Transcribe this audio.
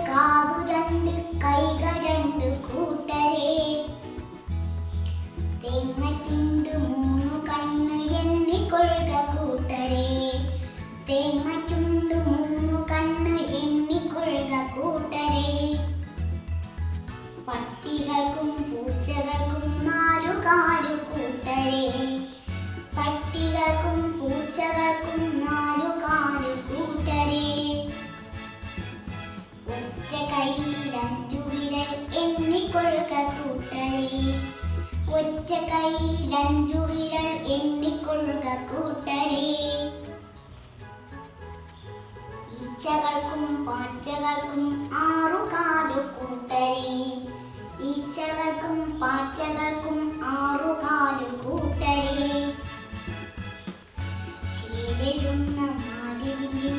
God. കയ്യിലഞ്ചു വിരൽ എണ്ണിക്കൊള്ളുക കൂട്ടരെ. ഈച്ചകൾക്കും പാറ്റകൾക്കും ആറുകാലു കൂട്ടരെ. ഈച്ചകൾക്കും പാറ്റകൾക്കും ആറുകാലു കൂട്ടരെ. കൂട്ടരെ മാലിന്യം